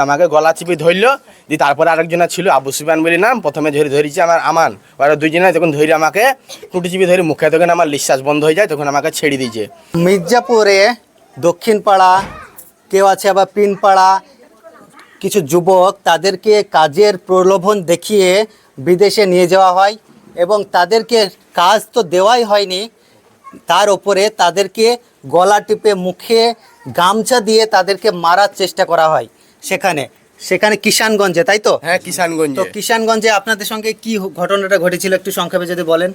আমাকে গলা চিপে ধরলো, দিয়ে তারপরে আরেকজনা ছিল, আবু সুফিয়ান বলে নাম, প্রথমে ধরে ধরেছি আমার আমান। ওরা দুইজনে যখন ধরে আমাকে টুটি চিপে ধরে মুখে, তখন আমার নিঃশ্বাস বন্ধ হয়ে যায়, তখন আমাকে ছেড়ে দিয়েছে। মির্জাপুরে দক্ষিণ পাড়া কেউ আছে আবার পিনপাড়া, কিছু যুবক, তাদেরকে কাজের প্রলোভন দেখিয়ে বিদেশে নিয়ে যাওয়া হয়, এবং তাদেরকে কাজ তো দেওয়াই হয়নি, তার ওপরে তাদেরকে গলা টিপে মুখে গামছা দিয়ে তাদেরকে মারার চেষ্টা করা হয়। সেখানে। সেখানে কিষানগঞ্জে তাই তো? হ্যাঁ কিষানগঞ্জ। তো কিষানগঞ্জে আপনাদের সঙ্গে কি ঘটনাটা ঘটেছিল একটু সংক্ষেপে যদি বলেন?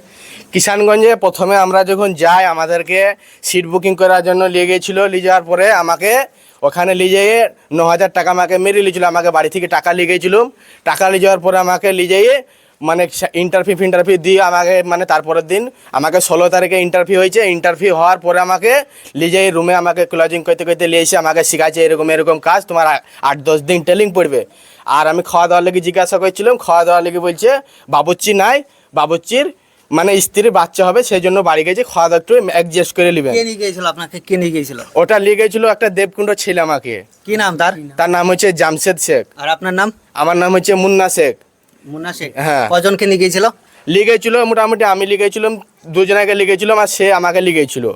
কিষানগঞ্জে প্রথমে আমরা যখন যাই আমাদেরকে সিট বুকিং করার জন্য নিয়ে গিয়েছিল। নিয়ে যাওয়ার পরে আমাকে ওখানে নিয়ে যেয়ে ন হাজার টাকা আমাকে মেরে নিয়েছিল। আমাকে বাড়ি থেকে টাকা নিয়ে গিয়েছিলাম টাকা নিয়ে যাওয়ার পরে আমাকে নিয়ে যেয়ে মানে ইন্টারভিউ ফিন্টারভিউ দিয়ে আমাকে মানে তারপরের দিন আমাকে ষোলো তারিখে ইন্টারভিউ হয়েছে। ইন্টারভিউ হওয়ার পরে আমাকে যেয়ে রুমে আমাকে ক্লোজিং করতে করতে নিয়ে এসে আমাকে শিখাচ্ছে এরকম এরকম কাজ। তোমার আট দশ দিন ট্রেনিং পড়বে। আর আমি খাওয়া দাওয়ার লেগে জিজ্ঞাসা করছিলাম খাওয়া দাওয়ার লেগে বলছে বাবুচ্চি নাই বাবুচ্চির মানে স্ত্রীর বাচ্চা হবে সেই জন্য বাড়ি গেছে খাওয়া দাওয়া একটু অ্যাডজাস্ট করে নেবেন কে নিয়ে গিয়েছিল আপনাকে? কে নিয়ে গিয়েছিল? ওটা নিয়ে গেছিল একটা দেবকুণ্ড ছেলে আমাকে। কি নাম তার? তার নাম হচ্ছে জামশেদ শেখ। আর আপনার নাম? আমার নাম হচ্ছে মুন্না শেখ। মুন্না শেখ। হ্যাঁ। কজনকে নিয়ে গিয়েছিল লিগেছিল মোটামুটি আমি লিগেছিলাম দুজনাকে লিগেছিলাম আর সে আমাকে লিগেছিল।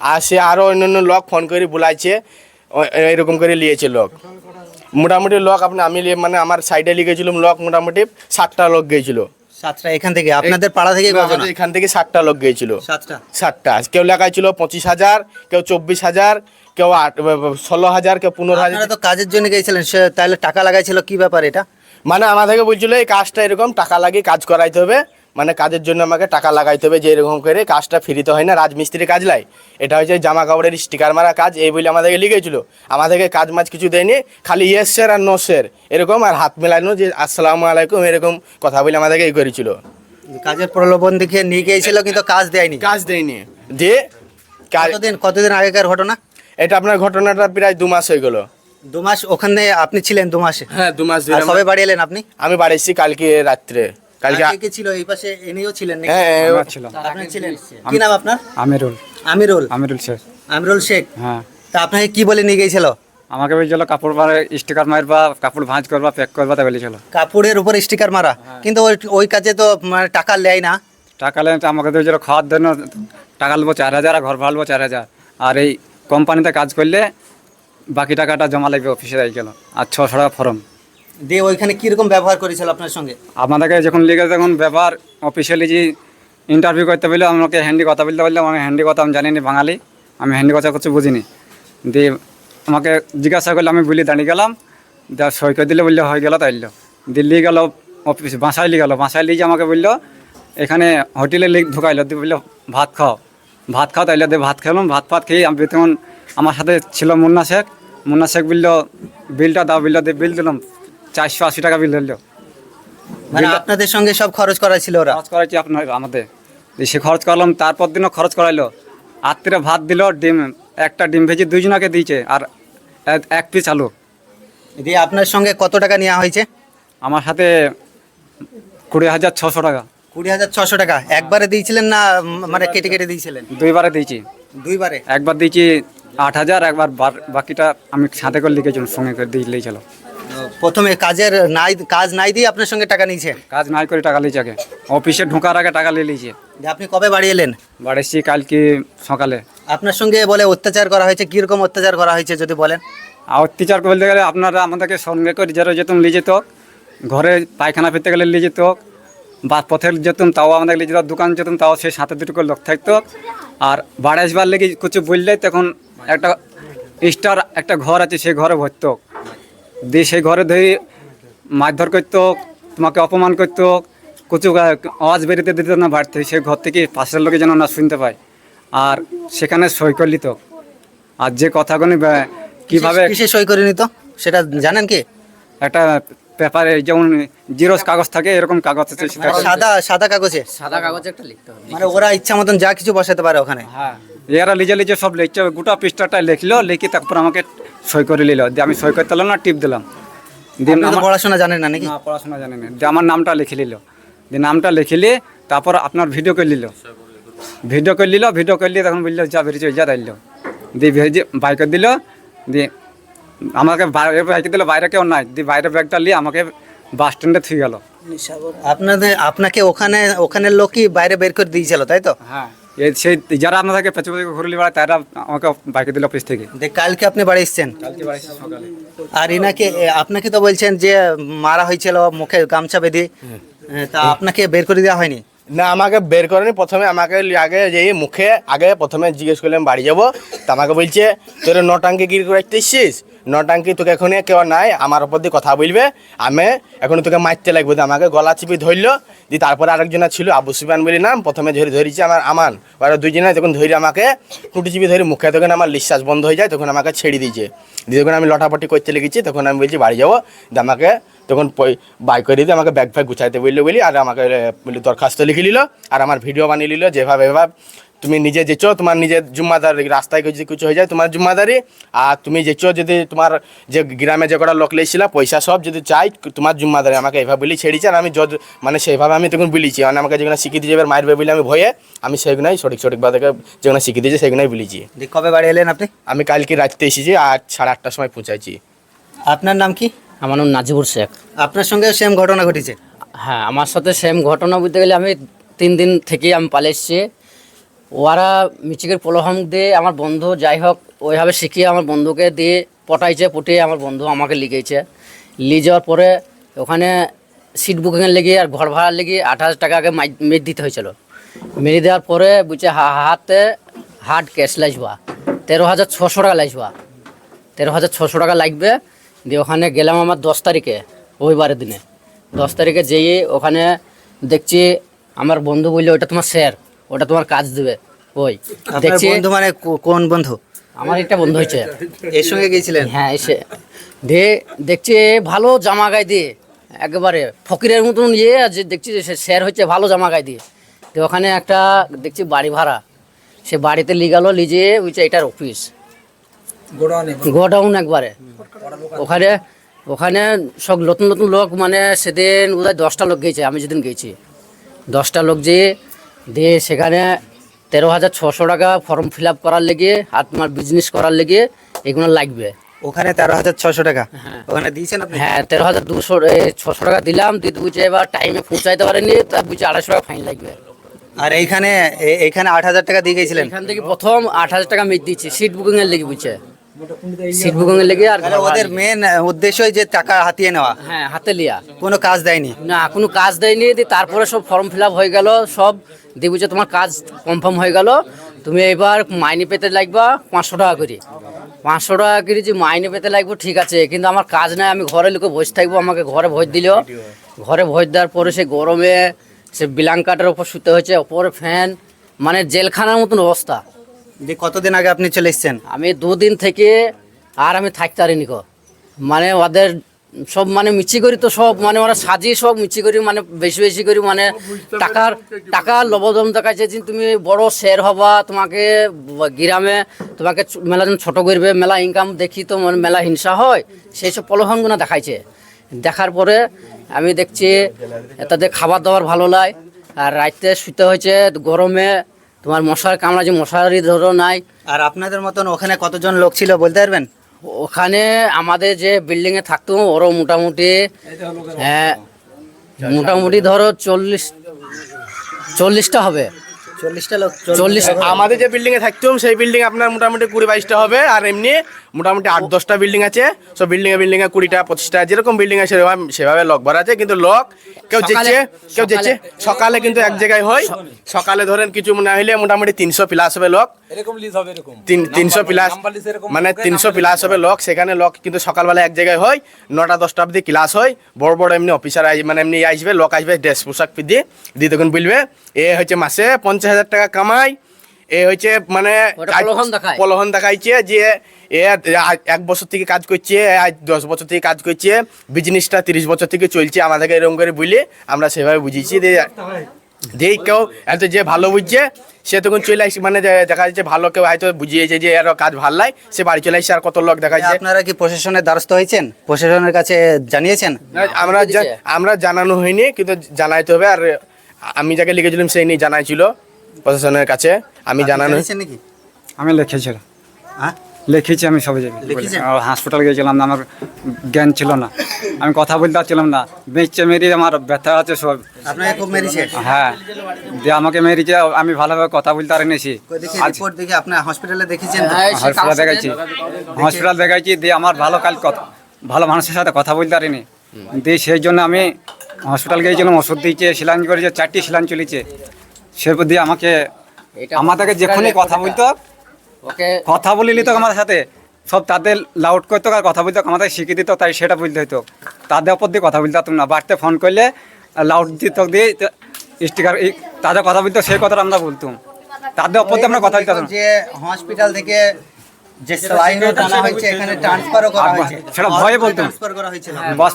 আর সে আরও অন্যান্য লোক ফোন করে বুলাইছে এরকম করে লিয়েছে লোক। মোটামুটি লোক আপনি আমি মানে আমার সাইডে লিগেছিলাম লোক মোটামুটি ষাটটা লোক গিয়েছিল। সাতটা এখান থেকে? আপনাদের পাড়া থেকে এখান থেকে ষাটটা লোক গিয়েছিল। সাতটা? ষাটটা কেউ লেখায় ছিল পঁচিশ হাজার কেউ চব্বিশ হাজার কেউ আট ষোলো হাজার কেউ পনেরো হাজার। তো কাজের জন্য গিয়েছিলেন সে তাহলে টাকা লাগাইছিল কি ব্যাপার এটা? মানে আমাদেরকে বলছিল এই কাজটা এরকম টাকা লাগিয়ে কাজ করাইতে হবে। মানে কাজের জন্য আমাকে টাকা লাগাইতে হবে যে এরকম করে। কাজটা ফ্রিতে হয় না রাজমিস্ত্রি কাজ লাই। এটা হচ্ছে জামা কাপড়ের স্টিকার মারা কাজ এই বলে আমাদেরকে লিখেছিল। আমাদেরকে কাজ মাছ কিছু দেয়নি খালি ইয়েস স্যার আর নো স্যার এরকম আর হাত মেলানো যে আসসালামু আলাইকুম এরকম কথা বলে আমাদেরকে এই করেছিল। কাজের প্রলোভন দেখে নিয়ে গিয়েছিল কিন্তু কাজ দেয়নি। কাজ দেয়নি। যে কতদিন কতদিন আগেকার ঘটনা? এটা আপনার ঘটনাটা প্রায় দু মাস হয়ে গেল। দু মাস ওখানে আপনি ছিলেন দু মাসে হ্যাঁ দু মাস আর কবে বাড়ি এলেন আপনি? আমি বাড়ি এসেছি কালকে রাত্রে। কালকে কে কে ছিল এই পাশে এনেও ছিলেন নাকি? হ্যাঁ আমরা ছিলাম। আপনি ছিলেন। কি নাম আপনার? আমিরুল। আমিরুল। আমিরুল শেখ। আমিরুল শেখ। হ্যাঁ। তা আপনাকে কি বলে নিয়ে গিয়েছিল? আমাকে বলছিল কাপড় মারে স্টিকার মারবা কাপড় ভাঁজ করবা প্যাক করবা তাই বলেছিল। কাপড়ের উপর স্টিকার মারা। কিন্তু ওই ওই কাজে তো মানে টাকা নেয় না। টাকা লেন আমাকে দিয়েছিল খাওয়ার জন্য টাকা নেব চার হাজার আর ঘর ভাড়বো চার হাজার। আর এই কোম্পানিতে কাজ করলে বাকি টাকাটা জমা লাগবে অফিসে যাই গেল। আর ছশো টাকা ফর্ম। দিয়ে ওইখানে কীরকম ব্যবহার করেছিল আপনার সঙ্গে? আমাদেরকে যখন লিখে তখন ব্যবহার অফিসিয়ালি যে ইন্টারভিউ করতে বললে আমাকে হ্যান্ডি কথা বলতে বললে আমি হ্যান্ডি কথা আমি জানি না বাঙালি। আমি হ্যান্ডি কথা কিছু বুঝিনি। দিয়ে আমাকে জিজ্ঞাসা করলে আমি বলি দাঁড়িয়ে গেলাম। যা সই করে দিলে বললে হয়ে গেল তাইল দিল্লি গেল অফিস বাসায় নিয়ে গেল। বাসায় নিয়ে আমাকে বলল এখানে হোটেলে লিখ ঢুকাইলো। দিয়ে বলল ভাত খাও। ভাত খাও তাইলে দিয়ে ভাত খেলাম। ভাত ফাত খেয়ে আমি তখন আমার সাথে ছিল মুন্না শেখ। মুন্না শেখ বলল বিলটা দাও বিলটা দিয়ে বিল দিলাম। চারশো আশি টাকা বিল ধরলো। মানে আপনাদের সঙ্গে সব খরচ করাছিল ওরা? খরচ করাইছি আপনার আমাদের। সে খরচ করলাম তারপর দিনও খরচ করাইলো। রাত্রে ভাত দিল ডিম একটা ডিম ভেজে দুইজনাকে দিয়েছে আর এক- এক পিস আলু। দিয়ে আপনার সঙ্গে কত টাকা নেওয়া হয়েছে? আমার সাথে কুড়ি হাজার ছশো টাকা। কুড়ি হাজার ছশো টাকা। একবারে দিয়েছিলেন না মানে কেটে কেটে দিয়েছিলেন? দুইবারে দিয়েছি। দুইবারে? একবার দিয়েছি আট হাজার একবার বার- বাকিটা আমি সাথে করে লিখেছিলাম সঙ্গে করে দিয়ে লিখেছিল। প্রথমে কাজের নাই কাজ নাই দিয়ে আপনার সঙ্গে টাকা নিয়েছে? কাজ নাই করে টাকা লিয়েছে আগে। অফিসে ঢোকার আগে টাকা নিয়ে লিয়েছে। আপনি কবে বাড়ি এলেন? বাড়িছি কালকে সকালে। আপনার সঙ্গে বলে অত্যাচার করা হয়েছে কীরকম অত্যাচার করা হয়েছে যদি বলেন? আর অত্যাচার বলতে গেলে আপনারা আমাদেরকে সঙ্গে করে যারা যেতাম নিয়ে যেত ঘরে পায়খানা ফিরতে গেলে নিয়ে যেত বা পথে যেতাম তাও আমাদের নিয়ে যেত দোকান যেতাম তাও সেই সাথে দুটো করে লোক থাকতো। আর বাড়ি আসবার লেগে কিছু বললে তখন একটা স্টার একটা ঘর আছে সেই ঘরে ভরতো। দিয়ে সেই ঘরে ধরে মারধর করতো তোমাকে অপমান করতো কিছু আওয়াজ বেরোতে দিত না বাড়তে সেই ঘর থেকে পাশের লোকে যেন না শুনতে পায়। আর সেখানে সই করে নিত। আর যে কথাগুলি কীভাবে কিসে সই করে নিত? সেটা জানেন কি? একটা পেপারে যেমন জিরোস কাগজ থাকে এরকম কাগজ আছে সেটা সাদা সাদা কাগজে। সাদা কাগজে একটা লিখতে হবে। মানে ওরা ইচ্ছা মতন যা কিছু বসাতে পারে ওখানে। হ্যাঁ। এরা লিজে লিজে সব লিখছে গোটা পৃষ্ঠাটা লিখলো লিখে তারপর আমাকে সই করে নিল। দিয়ে আমি সই করতে না টিপ দিলাম। দিয়ে আমার- পড়াশোনা জানে না নাকি? না পড়াশোনা জানে না। দিয়ে আমার নামটা লিখে নিল। দিয়ে নামটা লিখিলে তারপর আপনার ভিডিও করে নিল। ভিডিও করে নিল ভিডিও করলে তখন বলল যা বেরিয়েছে যা দিল দিয়ে ভেজে বাইকে দিল। দিয়ে আমাকে বাইরে বাইকে দিলে বাইরে কেউ নাই। দিয়ে বাইরে ব্যাগটা নিয়ে আমাকে বাস স্ট্যান্ডে থুই গেল। আপনাদের আপনাকে ওখানে ওখানের লোকই বাইরে বের করে দিয়েছিল তাই তো? হ্যাঁ। সেই যারা পেছু পেছু ঘুরলি বেড়ায় তারা আমাকে বাইকে দিল অফিস থেকে। যে কালকে আপনি বাড়ি এসছেন? কালকে বাড়ি এসেছি সকালে। আর ইনাকে আপনাকে তো বলছেন যে মারা হয়েছিল মুখে গামছা বেঁধে তা আপনাকে বের করে দেওয়া হয়নি? না, আমাকে বের করেনি। প্রথমে আমাকে আগে যে মুখে, আগে প্রথমে জিজ্ঞেস করলাম বাড়ি যাব। তা আমাকে বলছে, তোর নটাঙ্কি কি করে এসছিস নটাঙ্কি তোকে এখন কেউ নাই, আমার ওপর দিয়ে কথা বলবে। আমি এখন তোকে মারতে লাগবে। আমাকে গলা চিপি ধরলো। দিয়ে তারপরে আরেকজনা ছিল, আবু সুফিয়ান বলে নাম। প্রথমে ধরে ধরেছি আমার আমান। ওরা দুইজনে তখন ধরে আমাকে টুটি চিপি ধরে মুখে, তখন আমার নিঃশ্বাস বন্ধ হয়ে যায়, তখন আমাকে ছেড়ে দিয়েছে। দিয়ে তখন আমি লটাপটি করতে লেগেছি, তখন আমি বলছি, বাড়ি যাব। দিয়ে আমাকে তখন বাই করে দিয়ে আমাকে ব্যাগ ফ্যাগ গুছাইতে বলল বলি আর আমাকে দরখাস্ত লিখে নিল আর আমার ভিডিও বানিয়ে নিল যেভাবে এভাবে। তুমি নিজে যেছো তোমার নিজের জুম্মাদার রাস্তায় যদি কিছু হয়ে যায় তোমার জুম্মাদারি। আর তুমি যেছো যদি তোমার যে গ্রামে যে কটা লোক লেগেছিল পয়সা সব যদি চাই তোমার জুম্মাদারি আমাকে এভাবে বলি ছেড়েছে আর আমি যত মানে সেইভাবে আমি তখন বলেছি মানে আমাকে যেগুলো শিখিয়ে দিয়ে যাবে মারবে বলে আমি ভয়ে আমি সেগুলোই সঠিক সঠিকভাবে যেগুলো শিখিয়ে দিয়েছি সেগুলোই বলেছি। কবে বাড়ি এলেন আপনি? আমি কালকে রাত্রে এসেছি আর সাড়ে আটটার সময় পৌঁছাইছি। আপনার নাম কি? আমার নাম নাজিবুর শেখ। আপনার সঙ্গে সেম ঘটনা ঘটেছে? হ্যাঁ আমার সাথে সেম ঘটনা বলতে গেলে আমি তিন দিন থেকেই আমি পালে এসছি। ওরা মিচিকের প্রলোভন দিয়ে আমার বন্ধু যাই হোক ওইভাবে শিখিয়ে আমার বন্ধুকে দিয়ে পটাইছে পটিয়ে আমার বন্ধু আমাকে লিখেছে। নিয়ে যাওয়ার পরে ওখানে সিট বুকিংয়ের লেগে আর ঘর ভাড়ার লেগে আট হাজার টাকা আগে মেরে দিতে হয়েছিল। মেরে দেওয়ার পরে বুঝছে হাতে হার্ড ক্যাশ লাইসবা তেরো হাজার ছশো টাকা লাইসবা তেরো হাজার ছশো টাকা লাগবে। দিয়ে ওখানে গেলাম আমার দশ তারিখে রবিবারের দিনে। দশ তারিখে যেয়ে ওখানে দেখছি আমার বন্ধু বলল ওটা তোমার স্যার ওটা তোমার কাজ দেবে ওই। দেখছি বন্ধু মানে কোন বন্ধু? আমার একটা বন্ধু হয়েছে। এর সঙ্গে গিয়েছিলেন? হ্যাঁ এসে। দিয়ে দেখছি ভালো জামা গায়ে দিয়ে একেবারে ফকিরের মতন ইয়ে আর যে দেখছি যে সে স্যার হচ্ছে ভালো জামা গায়ে দিয়ে। তো ওখানে একটা দেখছি বাড়ি ভাড়া। সে বাড়িতে লিগালো লিজে বুঝছে এটার অফিস গোডাউন একবারে? ওখানে ওখানে সব নতুন নতুন লোক মানে সেদিন বোধহয় দশটা লোক গেছে আমি যেদিন গেছি। দশটা লোক যেয়ে দিয়ে সেখানে তেরো হাজার ছশো টাকা ফর্ম ফিল আপ করার লেগে আর তোমার বিজনেস করার লেগে এগুলো লাগবে। ওখানে তেরো হাজার ছশো টাকা? ওখানে দিয়েছেন আপনি? হ্যাঁ তেরো হাজার দুশো ছশো টাকা দিলাম দিতে বুঝে এবার টাইমে পৌঁছাইতে পারেনি তা বুঝে আড়াইশো টাকা ফাইন লাগবে। আর এইখানে এইখানে আট হাজার টাকা দিয়ে গেছিলেন? এখান থেকে প্রথম আট হাজার টাকা মেট দিচ্ছি সিট বুকিংয়ের লেগে বুঝছে। সিট লেগে আর ওদের মেন উদ্দেশ্যই যে টাকা হাতিয়ে নেওয়া। হ্যাঁ হাতে লিয়া কোনো কাজ দেয়নি। না কোনো কাজ দেয়নি দিয়ে তারপরে সব ফর্ম ফিল হয়ে গেল সব দিয়ে বুঝে তোমার কাজ কনফার্ম হয়ে গেল। তুমি এবার মাইনে পেতে লাগবা পাঁচশো টাকা করে। পাঁচশো টাকা করে যে মাইনে পেতে লাগবে ঠিক আছে কিন্তু আমার কাজ নাই আমি ঘরে লোকে বসে থাকব আমাকে ঘরে ভোজ দিল। ঘরে ভোজ দেওয়ার পরে সে গরমে সে ব্ল্যাঙ্কাটের ওপর শুতে হয়েছে ওপরে ফ্যান মানে জেলখানার মতন অবস্থা। যে কতদিন আগে আপনি চলে এসছেন? আমি দুদিন থেকে আর আমি থাকতে পারিনি কো মানে ওদের সব মানে মিছি করি তো সব মানে ওরা সাজিয়ে সব মিছি করি মানে বেশি বেশি করি মানে টাকার টাকার লবদম দেখাচ্ছে যে তুমি বড় শেয়ার হবা তোমাকে গ্রামে তোমাকে মেলা জন ছোটো করবে মেলা ইনকাম দেখি তো মানে মেলা হিংসা হয় সেই সব প্রলোভনগুলো দেখাইছে। দেখার পরে আমি দেখছি তাদের খাবার দাবার ভালো লাগে আর রাইতে শুতে হয়েছে গরমে তোমার মশার কামড়া যে মশারি ধরো নাই। আর আপনাদের মতন ওখানে কতজন লোক ছিল বলতে পারবেন? ওখানে আমাদের যে বিল্ডিং এ থাকতো ওরও মোটামুটি হ্যাঁ মোটামুটি ধরো চল্লিশ চল্লিশটা হবে। চল্লিশটা লোক চল্লিশ আমাদের যে বিল্ডিং এ থাকতাম সেই বিল্ডিং আপনার মোটামুটি কুড়ি বাইশটা হবে আর এমনি মোটামুটি আট দশটা বিল্ডিং আছে। সব বিল্ডিং এ বিল্ডিং এ কুড়িটা পঁচিশটা যেরকম বিল্ডিং আছে সেভাবে সেভাবে লক ভরা আছে কিন্তু লক কেউ যেচ্ছে কেউ যেচ্ছে সকালে- কিন্তু এক জায়গায় হয়। সকালে ধরেন কিছু না হলে মোটামুটি তিনশো প্লাস হবে লক এরকম লিজ হবে এরকম। তিন তিনশো প্লাস এরকম মানে তিনশো প্লাস হবে লক সেখানে লক কিন্তু সকালবেলা এক জায়গায় হয় নটা দশটা অবধি ক্লাস হয়। বড় বড় এমনি অফিসার মানে এমনি আসবে লোক আসবে ড্রেস পোশাক দিয়ে দিয়ে তখন বলবে এ হচ্ছে মাসে পঞ্চাশ হাজার টাকা কামাই। এ হচ্ছে মানে প্রলোভন দেখাইছে যে এ এক বছর থেকে কাজ করছে আজ দশ বছর থেকে কাজ করছে বিজনেসটা তিরিশ বছর থেকে চলছে আমাদেরকে এরকম করে বলে আমরা সেভাবে বুঝিয়েছি যে যেই কেউ এত যে ভালো বুঝছে সে তখন চলে আসছে মানে দেখা যাচ্ছে ভালো কেউ হয়তো বুঝিয়েছে যে এর কাজ ভালো লাই সে বাড়ি চলে আসছে আর কত লোক দেখা যাচ্ছে। আপনারা কি প্রশাসনের দ্বারস্থ হয়েছেন? প্রশাসনের কাছে জানিয়েছেন? আমরা আমরা জানানো হয়নি কিন্তু জানাইতে হবে আর আমি যাকে লিখেছিলাম সেই নিয়ে জানাইছিল। প্রশাসনের কাছে আমি জানানো নাকি? আমি লিখেছিলাম হ্যাঁ? লিখেছি আমি সবে যাবি লিখেছেন? হাসপাতাল গিয়েছিলাম না আমার জ্ঞান ছিল না। আমি কথা বলতে পারছিলাম না। বেঁচে মেরে আমার ব্যথা আছে সব। হ্যাঁ। দিয়ে আমাকে মেরেছে আমি ভালোভাবে কথা বলতে দেখি আপনার হসপিটালে দেখাইছি। হসপিটাল দেখাইছি দিয়ে আমার ভালো কাল কথা ভালো মানুষের সাথে কথা বলতে পারিনি। দিয়ে সেই জন্য আমি হসপিটাল গিয়েছিলাম ওষুধ দিয়েছে সিলাইন করেছে চারটি সিলাইন চলেছে। সে দিয়ে আমাকে এটা আমাদেরকে যেখানে কথা বলতো ওকে। কথা বলে নিত আমাদের সাথে সব তাদের লাউড করতো আর কথা বলতো আমাদের শিখিয়ে দিত তাই সেটা বলতে হতো তাদের ওপর দিয়ে কথা বলতে পারতাম না বাড়িতে ফোন করলে লাউড দিত দিয়ে স্টিকার তাদের কথা বলতো সেই কথাটা আমরা বলতাম। তাদের ওপর দিয়ে আমরা কথা বলতে পারতাম যে হসপিটাল থেকে যে টানা হয়েছে এখানে ট্রান্সফারও করা হয়েছে। সেটা ভয়ে বলতাম। ট্রান্সফার করা হয়েছিল। বাস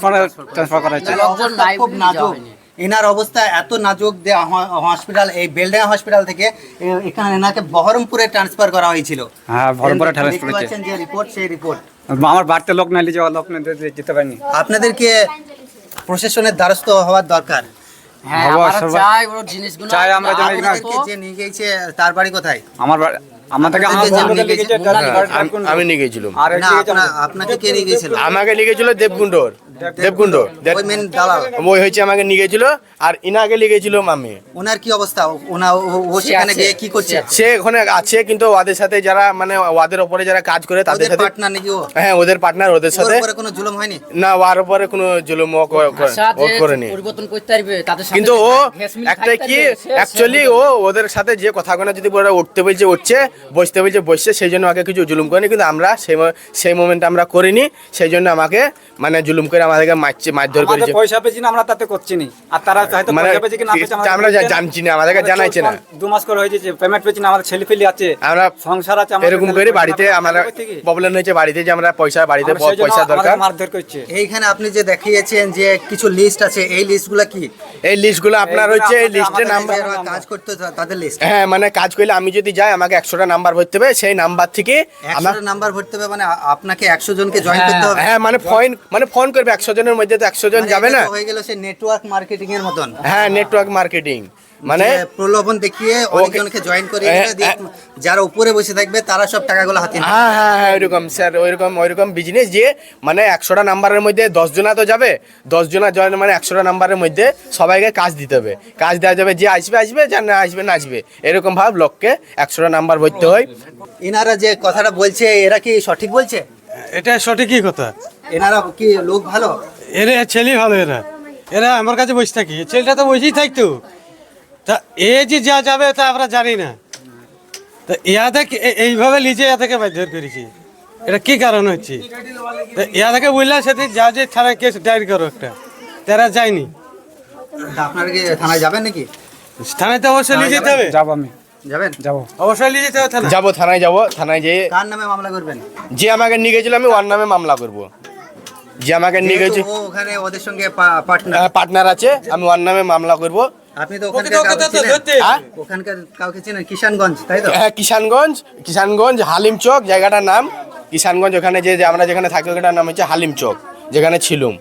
ট্রান্সফার করা হয়েছে। খুব নাজুক। এনার অবস্থা এত নাজুক যে হসপিটাল এই বেলডাঙ্গা হসপিটাল থেকে এখানে এনাকে বহরমপুরে ট্রান্সফার করা হয়েছিল। হ্যাঁ বহরমপুরে ট্রান্সফার হয়েছে। যে রিপোর্ট সেই রিপোর্ট আমার বাড়িতে লোক না লিজে লোক যেতে পারিনি। আপনাদেরকে প্রশাসনের দ্বারস্থ হওয়ার দরকার। হ্যাঁ যে তার বাড়ি কোথায়? আমার যে আমি নিয়ে গেছিলাম আমাকে নিয়ে গেছিল দেবকুণ্ডর। দেবকুণ্ড ওই মেন দালাল। ওই হয়েছে আমাকে নিয়ে গেছিল আর ইনাকে নিয়ে গেছিল মামি। ওনার কি অবস্থা? ওনা ও- সেখানে গিয়ে কি করছে? সে ওখানে আছে কিন্তু ওদের সাথে যারা মানে ওদের ওপরে যারা কাজ করে তাদের সাথে পার্টনার নাকি ও? হ্যাঁ ওদের পার্টনার ওদের ওর সাথে উপরে কোনো জুলুম হয়নি? না ওর উপরে কোনো জুলুম ও করেনি। পরিবর্তন করতে পারবে তাদের সাথে কিন্তু ও একটা কি অ্যাকচুয়ালি ও ওদের সাথে যে কথাগুলো যদি বলে উঠতে বলছে উঠছে বসতে বলছে বসছে সেই জন্য আমাকে কিছু জুলুম করেনি কিন্তু আমরা সেই সেই মোমেন্টে আমরা করিনি সেই জন্য আমাকে মানে জুলুম করে আমাদেরকে মারছে মারধর করেছে। পয়সা পেয়েছি না আমরা তাতে করছি নি। আর তারা হয়তো মানে পয়সা পেয়েছে কি না। পেয়েছে আমরা জানছি না, আমাদেরকে জানাইছে না। দু মাস করে হয়েছে পেমেন্ট পেয়েছি না আমাদের ছেলে ফেলি আছে আমরা সংসার আছে আমাদের এরকম করে বাড়িতে আমরা প্রবলেম হয়েছে বাড়িতে যে আমরা পয়সা বাড়িতে পয়সা দরকার। মারধর করছে। এইখানে আপনি যে দেখিয়েছেন যে কিছু লিস্ট আছে এই লিস্টগুলো কি? এই লিস্টগুলো আপনার হচ্ছে এই লিস্টে নাম্বার কাজ করতে তাদের লিস্ট হ্যাঁ মানে কাজ করলে আমি যদি যাই আমাকে একশোটা নাম্বার ভরতে হবে সেই নাম্বার থেকে আমার নাম্বার ভরতে হবে মানে আপনাকে একশো জনকে জয়েন করতে হবে। হ্যাঁ মানে ফোন মানে ফোন করবে একশো জনের মধ্যে তো একশো জন মানে যাবে না? হয়ে গেল সে নেটওয়ার্ক মার্কেটিং এর মতন। হ্যাঁ নেটওয়ার্ক মার্কেটিং মানে প্রলোভন দেখিয়ে অনেকজনকে জয়েন করে দিয়ে যারা উপরে বসে থাকবে তারা সব টাকাগুলো হাতে হ্যাঁ হ্যাঁ হ্যাঁ ওইরকম স্যার ওইরকম ওইরকম বিজনেস যে মানে একশোটা নাম্বারের মধ্যে দশ জনা তো যাবে দশ জনা জয়েন মানে একশোটা নাম্বারের মধ্যে সবাইকে কাজ দিতে হবে। কাজ দেওয়া যাবে যে আসবে আসবে যা না আসবে না আসবে। এরকম ভাব লোককে একশোটা নাম্বার ভরতে হয়। এনারা যে কথাটা বলছে এরা কি সঠিক বলছে? এটা সঠিকই কথা। এনারা কি লোক ভালো? এরা ছেলে ভালো এরা। এরা আমার কাছে বসে থাকি। ছেলেটা তো বসেই থাকতো। তা এ যে যা যাবে তা আমরা জানি না। তা ইয়া থেকে এ- এইভাবে লিজে ইয়া থেকে মারধর করেছি। এটা কি কারণ হচ্ছে? তা ইয়া থেকে বললাম সেদিন যা যে থানায় কেস ডায়েরি করো একটা। তারা যায়নি। আপনারা কি থানায় যাবেন নাকি? থানায় তো অবশ্যই নিয়ে যেতে হবে। যাব আমি। যাবেন? যাব। অবশ্যই নিয়ে যেতে হবে থানায়। যাব থানায় যাব থানায় যেয়ে কার নামে মামলা করবেন? যে আমাকে নিয়ে গেছিল আমি ওর নামে মামলা করব। যে আমাকে নিয়ে গেছে। ওখানে ওদের সঙ্গে পার্টনার পার্টনার আছে। আমি ওর নামে মামলা করব। আপনি তো ওকে ওখানকার কাউকে চেনেন? হ্যাঁ? কিষানগঞ্জ তাই তো? হ্যাঁ কিষানগঞ্জ কিষানগঞ্জ হালিম চক জায়গাটার নাম। কিষানগঞ্জ ওখানে যে যে আমরা যেখানে থাকি ওখানটার নাম হচ্ছে হালিম চক যেখানে ছিলুম।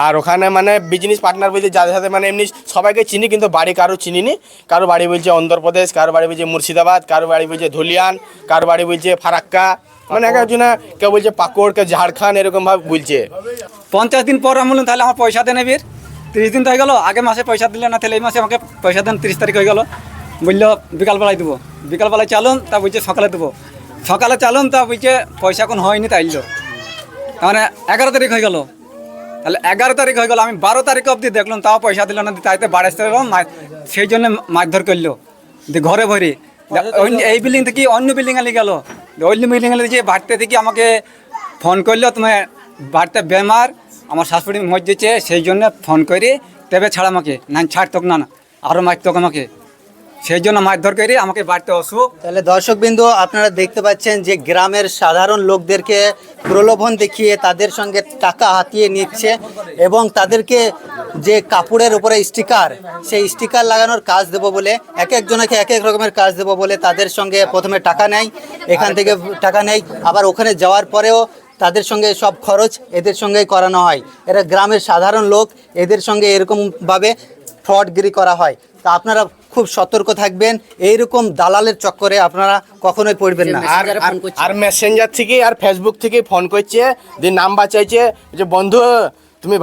আর ওখানে মানে বিজনেস পার্টনার বলছে যাদের সাথে মানে এমনি সবাইকে চিনি, কিন্তু বাড়ি কারও চিনিনি। কারও বাড়ি বলছে অন্ধ্রপ্রদেশ, কারও বাড়ি বলছে মুর্শিদাবাদ, কারও বাড়ি বলছে ধুলিয়ান, কারও বাড়ি বলছে ফারাক্কা। মানে এক একজনা কেউ বলছে পাকুড়, কেউ ঝাড়খণ্ড, এরকম ভাবে বলছে। পঞ্চাশ দিন পর আমি তাহলে আমার পয়সা দেন এবার। তিরিশ দিন তো হয়ে গেলো, আগে মাসে পয়সা দিলে না, তাহলে এই মাসে আমাকে পয়সা দেন, তিরিশ তারিখ হয়ে গেলো। বলল, বিকালবেলায় দেবো। বিকালবেলায় চালুন, তা বলছে সকালে দেবো। সকালে চালুন, তা বলছে পয়সা এখন হয়নি, তাইলো মানে এগারো তারিখ হয়ে গেল। তাহলে এগারো তারিখ হয়ে গেল আমি বারো তারিখ অবধি দেখলাম তাও পয়সা দিল না তাইতে বাড়াইতে সেই জন্য মারধর করল। দিয়ে ঘরে ভরে। এই বিল্ডিং থেকে অন্য বিল্ডিং এ গেল। অন্য বিল্ডিং এ যে বাড়িতে থেকে আমাকে ফোন করল তুমি বাড়িতে বেমার আমার শাশুড়ি মজ্জেছে সেই জন্য ফোন করে তবে ছাড় আমাকে না ছাড় তোক না না আরও মারতক আমাকে। সেই জন্য মারধর করে, আমাকে বাড়িতে অসুখ তাহলে দর্শকবিন্দু, আপনারা দেখতে পাচ্ছেন যে গ্রামের সাধারণ লোকদেরকে প্রলোভন দেখিয়ে তাদের সঙ্গে টাকা হাতিয়ে নিচ্ছে এবং তাদেরকে যে কাপড়ের উপরে স্টিকার, সেই স্টিকার লাগানোর কাজ দেবো বলে, এক একজনকে এক এক রকমের কাজ দেবো বলে তাদের সঙ্গে প্রথমে টাকা নেয় এখান থেকে টাকা নেয় আবার ওখানে যাওয়ার পরেও তাদের সঙ্গে সব খরচ এদের সঙ্গেই করানো হয়। এরা গ্রামের সাধারণ লোক, এদের সঙ্গে এরকমভাবে ফ্রডগিরি করা হয়। তা আপনারা খুব সতর্ক থাকবেন। এইরকম দালালের চক্করে আপনারা কখনোই পড়বেন না। আর আর- মেসেঞ্জার থেকে আর ফেসবুক থেকে ফোন করছে যে নাম্বার চাইছে যে বন্ধু তুমি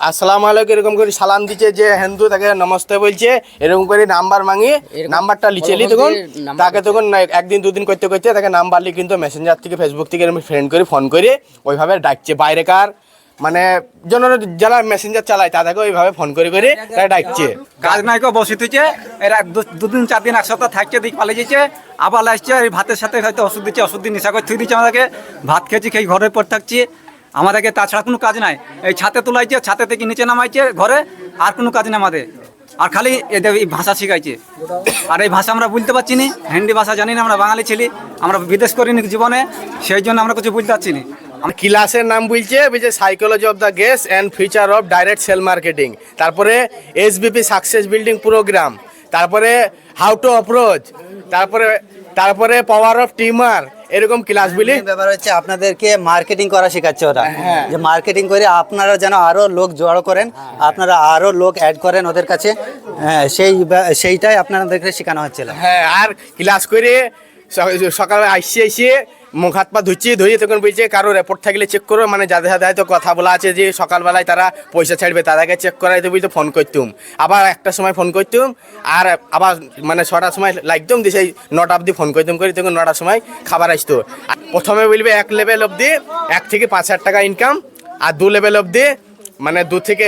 আসসালামু আলাইকুম এরকম করে সালাম দিচ্ছে যে হিন্দু তাকে নমস্তে বলছে এরকম করে নাম্বার মাঙি নাম্বারটা লিখে লি প্রলোভন তখন তাকে তখন একদিন দুদিন করতে করতে তাকে নাম্বার লিখে কিন্তু মেসেঞ্জার থেকে ফেসবুক থেকে এরকম ফ্রেন্ড করে ফোন করে ওইভাবে ডাকছে। বাইরেকার মানে জন যারা মেসেঞ্জার চালায়, তাদেরকে ওইভাবে ফোন করে করে তারা ডাকছে। কাজ নাই বসে তুইছে এরা দুদিন চার দিন এক সপ্তাহ থাকছে, দিক পালিয়ে যাচ্ছে আবার আসছে, এই ভাতের সাথে হয়তো ওষুধ দিচ্ছে, ওষুধ দিয়ে নেশা করে থুই দিচ্ছে আমাদেরকে। ভাত খেয়েছি, খেয়ে ঘরে পর থাকছি। আমাদেরকে তাছাড়া কোনো কাজ নাই। এই ছাতে তুলাইছে, ছাতে থেকে নিচে নামাইছে ঘরে, আর কোনো কাজ নেই আমাদের। আর খালি এদের এই ভাষা শিখাইছে। আর এই ভাষা আমরা বুঝতে পারছি না। হিন্দি ভাষা জানি না, আমরা বাঙালি ছেলে, আমরা বিদেশ করিনি জীবনে, সেই জন্য আমরা কিছু বুঝতে পারছি না। ক্লাসের নাম বলছে বলছে psychology of the guess and feature of direct sell marketing তারপরে এসবিপি সাকসেস বিল্ডিং প্রোগ্রাম তারপরে হাউ টু অপ্রোচ তারপরে তারপরে পাওয়ার অফ টিমার এরকম ক্লাসগুলি মেন ব্যাপার হচ্ছে আপনাদেরকে মার্কেটিং করা শেখাচ্ছে ওরা। হ্যাঁ। যে মার্কেটিং করে আপনারা যেন আরও লোক জড়ো করেন আপনারা আরও লোক অ্যাড করেন ওদের কাছে। হ্যাঁ, সেই সেইটাই আপনাদেরকে শেখানো হচ্ছিল। হ্যাঁ আর ক্লাস করে সকালে আইসি আইসি, মুখ হাত পা ধুচ্ছি ধুয়ে তখন বলছে, কারও রেপোর্ট থাকলে চেক করো। মানে যাদের সাথে হয়তো কথা বলা আছে যে সকালবেলায় তারা পয়সা ছাড়বে, তাদেরকে চেক করাইতে বলতে ফোন করতুম। আবার একটা সময় ফোন করতুম, আর আবার মানে ছটার সময় লাগতুম দিয়ে সেই নটা অবধি ফোন করতুম, করি তখন নটার সময় খাবার আসতো। প্রথমে বলবে এক লেভেল অবধি, এক থেকে পাঁচ হাজার টাকা ইনকাম আর দু লেভেল অবধি মানে দু থেকে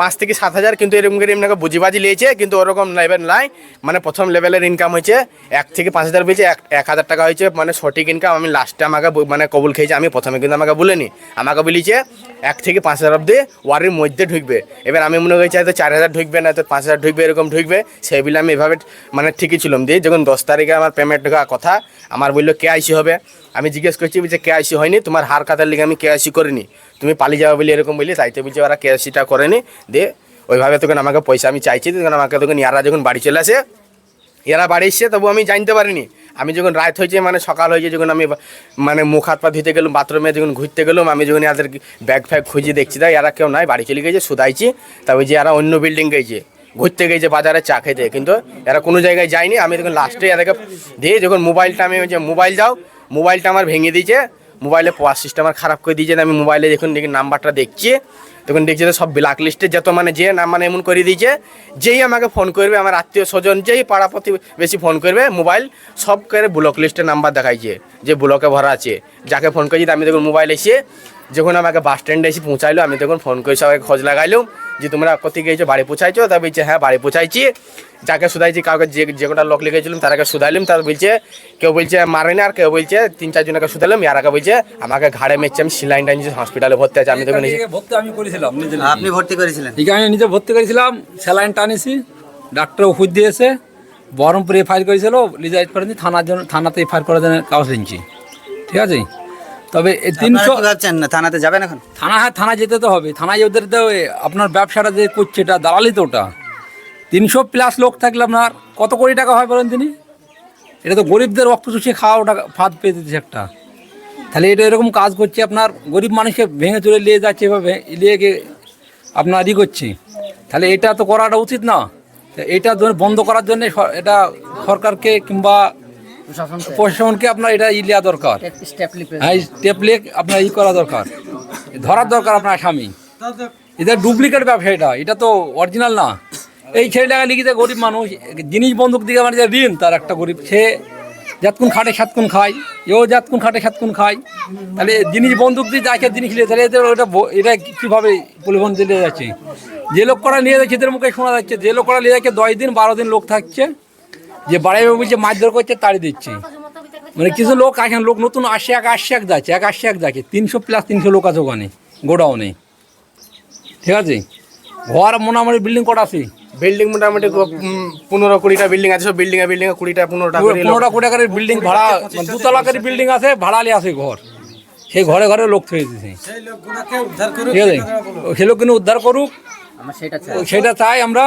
পাঁচ থেকে সাত হাজার, কিন্তু এরকম করে এমনি বুঝিবাজি লিয়েছে, কিন্তু ওরকম লেভেল নাই। মানে প্রথম লেভেলের ইনকাম হয়েছে, এক থেকে পাঁচ হাজার পেয়েছে এক এক হাজার টাকা হয়েছে মানে সঠিক ইনকাম আমি লাস্টে আমাকে মানে কবুল খেয়েছি, আমি প্রথমে কিন্তু আমাকে বলিনি। আমাকে বলিছে, এক থেকে পাঁচ হাজার অব্দি ওয়ারের মধ্যে ঢুকবে। এবার আমি মনে করছি হয়তো চার হাজার ঢুকবে, না তো পাঁচ হাজার ঢুকবে, এরকম ঢুকবে। সেই সেইগুলো আমি এভাবে মানে ঠিকই ছিলাম। দিয়ে যখন দশ তারিখে আমার পেমেন্ট ঢোকা কথা, আমার বলল, কে আইসি হবে? আমি জিজ্ঞেস করছি যে কে আইসি হয়নি? তোমার হার কাতার লিগে আমি কে আইসি করিনি? তুমি পালিয়ে যাবে বলে এরকম বলি তাইতে বলছে ওরা কে আইসিটা করেনি দিয়ে ওইভাবে তখন আমাকে পয়সা আমি চাইছি তখন আমাকে তখন ইয়ারা যখন বাড়ি চলে আসে এরা বাড়ি এসছে, তবু আমি জানতে পারিনি। আমি যখন রাত হয়েছে মানে সকাল হয়েছে, যখন আমি মানে মুখ হাত পা ধুতে গেলাম, বাথরুমে যখন ঘুরতে গেলাম, আমি যখন এদের ব্যাগ ফ্যাগ খুঁজে দেখছি তাই এরা কেউ নাই, বাড়ি চলে গেছে, শুধাইছি, তা ওই যে এরা অন্য বিল্ডিং গেছে, ঘুরতে গেছে বাজারে চা খেতে, কিন্তু এরা কোনো জায়গায় যায়নি, আমি তখন লাস্টে এদেরকে দিয়ে যখন মোবাইলটা আমি যে মোবাইল যাও মোবাইলটা আমার ভেঙে দিয়েছে মোবাইলে পাওয়ার সিস্টেম আর খারাপ করে দিয়েছে। আমি মোবাইলে দেখুন দেখি নাম্বারটা দেখছি। তখন দেখছি সব ব্ল্যাক লিস্টে যত মানে যে নাম মানে এমন করে দিয়েছে, যেই আমাকে ফোন করবে, আমার আত্মীয় স্বজন যেই পাড়া বেশি ফোন করবে, মোবাইল সব করে ব্লক লিস্টে নাম্বার দেখাইছে, যে ব্লকে ভরা আছে। যাকে ফোন করেছি, আমি দেখুন মোবাইল এসে যখন আমাকে বাস স্ট্যান্ডে এসে পৌঁছাইলো আমি তখন ফোন করে সবাই খোঁজ লাগাইলাম যে তোমরা কোথায় গিয়েছো বাড়ি পৌঁছাইছো? তা বলছে হ্যাঁ বাড়ি পৌঁছাইছি। যাকে শুধাইছি কাউকে যে যে কটা লোক লিখেছিলাম তারাকে শুধাইলাম। তারা বলছে কেউ বলছে মারেনি আর কেউ বলছে তিন চারজনকে শুধাইলাম। আর আগে বলছে আমাকে ঘাড়ে মেরছে আমি সিলাইন টাইন হসপিটালে ভর্তি আছে। আমি তখন এসে ভর্তি আমি করেছিলাম আপনি ভর্তি করেছিলেন? এখানে নিজে ভর্তি করেছিলাম স্যালাইন টানিছি ডাক্তার ওষুধ দিয়েছে বহরমপুরে এফআইআর করেছিল লিজাইট করেছি থানার জন্য থানাতে এফআইআর করার জন্য কাগজ দিচ্ছি ঠিক আছে? তবে এই তিনশো ভাবছেন না থানাতে যাবেন এখন? থানা হ্যাঁ থানায় যেতে তো হবে। থানায় ওদের তো আপনার ব্যবসাটা যে করছে এটা দালালি তো ওটা। তিনশো প্লাস লোক থাকলে আপনার কত কোটি টাকা হয় বলেন তিনি? এটা তো গরিবদের রক্ত চুষিয়ে খাওয়া ওটা ফাঁদ পেয়ে দিচ্ছে একটা। তাহলে এটা এরকম কাজ করছে আপনার গরিব মানুষকে ভেঙে চলে নিয়ে যাচ্ছে এভাবে নিয়ে গিয়ে আপনার ই করছে। তাহলে এটা তো করাটা উচিত না। এটা বন্ধ করার জন্য এটা সরকারকে কিংবা প্রশাসনকে। আপনার এটা ই নেওয়া দরকার। হ্যাঁ স্টেপ লেক আপনার ই করা দরকার। ধরার দরকার আপনার স্বামী। এটা ডুপ্লিকেট ব্যবসা এটা। এটা তো অরিজিনাল না। এই ছেলেটাকে লিখিতে গরিব মানুষ জিনিস বন্দুক দিকে মানে যে ঋণ তার একটা গরিব সে যাতক্ষণ খাটে সাতক্ষণ খায় এও যাতক্ষণ খাটে সাতক্ষণ খায়। তাহলে জিনিস বন্দুক দিয়ে যাকে জিনিস নিয়ে তাহলে এদের ওটা এটা কীভাবে পরিবহন দিয়ে যাচ্ছে? যে লোক করা নিয়ে যাচ্ছে এদের মুখে শোনা যাচ্ছে। যে লোক করা নিয়ে যাচ্ছে দশ দিন বারো দিন লোক থাকছে। যে বাড়াই বলছে মারধর করছে তাড়ি দিচ্ছে। মানে কিছু লোক এখন লোক নতুন আসছে এক আসছে এক যাচ্ছে এক আসছে এক যাচ্ছে। তিনশো প্লাস তিনশো লোক আছে ওখানে গোডাউনে। ঠিক আছে? ঘর মোটামুটি বিল্ডিং কটা আছে? বিল্ডিং মোটামুটি পনেরো কুড়িটা বিল্ডিং আছে সব বিল্ডিং বিল্ডিং এ কুড়িটা পনেরোটা করে পনেরোটা কোটি টাকার বিল্ডিং ভাড়া মানে দুতলা করে বিল্ডিং আছে ভাড়ালি আছে ঘর। সেই ঘরে ঘরে লোক থয়ে ঠিক আছে? সেই লোক কিন্তু উদ্ধার করুক সেটা চাই। আমরা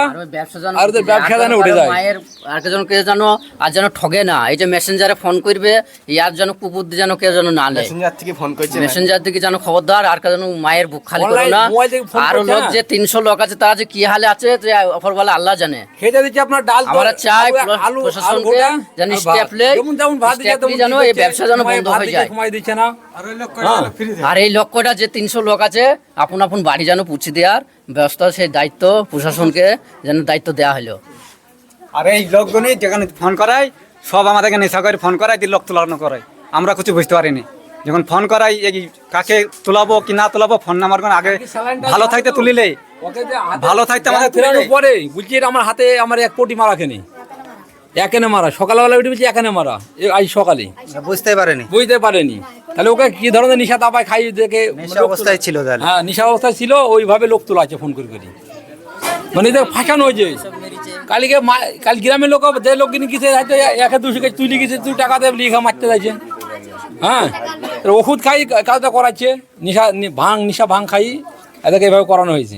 আর ব্যবসা যেন উঠে যায়। যায়। মায়ের আর কে যেন কেউ যেন আর যেন ঠগে না। এই যে মেসেঞ্জারে ফোন করবে ইয়ার যেন কুকুর যেন কেউ যেন না নেয়। মেসেঞ্জার থেকে ফোন করছে মেসেঞ্জার দিকে যেন খবরদার আর যেন মায়ের বুক খালি করে না। থেকে আর লোক যে তিনশো লোক আছে তারা যে কি হালে আছে যে অপরবেলা আল্লাহ জানে। খেতে দিচ্ছে আপনার ডাল আমরা চাই প্রশাসনকে যেন যেন এই ব্যবসা যেন বন্ধ হয়ে যায়। হ্যাঁ। ফ্রি আর এই লক্ষ্যটা যে তিনশো লোক আছে আপন আপন বাড়ি যেন পুছে দেওয়ার ব্যবস্থা সেই দায়িত্ব প্রশাসনকে যেন দায়িত্ব দেওয়া হলো। আর এই লোকগুলি যেখানে ফোন করাই সব আমাদেরকে নেশা করে ফোন করাই দিয়ে লোক তোলানো করে। আমরা কিছু বুঝতে পারিনি। যখন ফোন করাই এই কাকে তোলাবো কি না তোলাবো ফোন নাম্বার কোন আগে ভালো থাকতে তুলিলে। ভালো থাকতে আমাদের তুলে। পরে বলছি আমার হাতে আমার এক কোটি মারা কেনে এখানে মারা সকালবেলা উঠে বলছি এখানে মারা আজ সকালে। বুঝতে পারেনি। বুঝতে পারেনি। তাহলে ওকে কি ধরনের নিশা দাবায় খাই দেখে নেশা অবস্থায় ছিল তাহলে। হ্যাঁ নিশা অবস্থায় ছিল ওইভাবে লোক তোলা আছে ফোন করে করে। মানে এদের ফাঁসানো হয়েছে। কালকে কাল গ্রামের লোক যে লোক কিনে গেছে হয়তো একে দুশো কেজি তুই লিখেছে তুই টাকা দেবে লিখা মারতে যাচ্ছে হ্যাঁ ওষুধ খাই কাজটা করাচ্ছে নিশা ভাং নিশা ভাং খাই এদেরকে এভাবে করানো হয়েছে।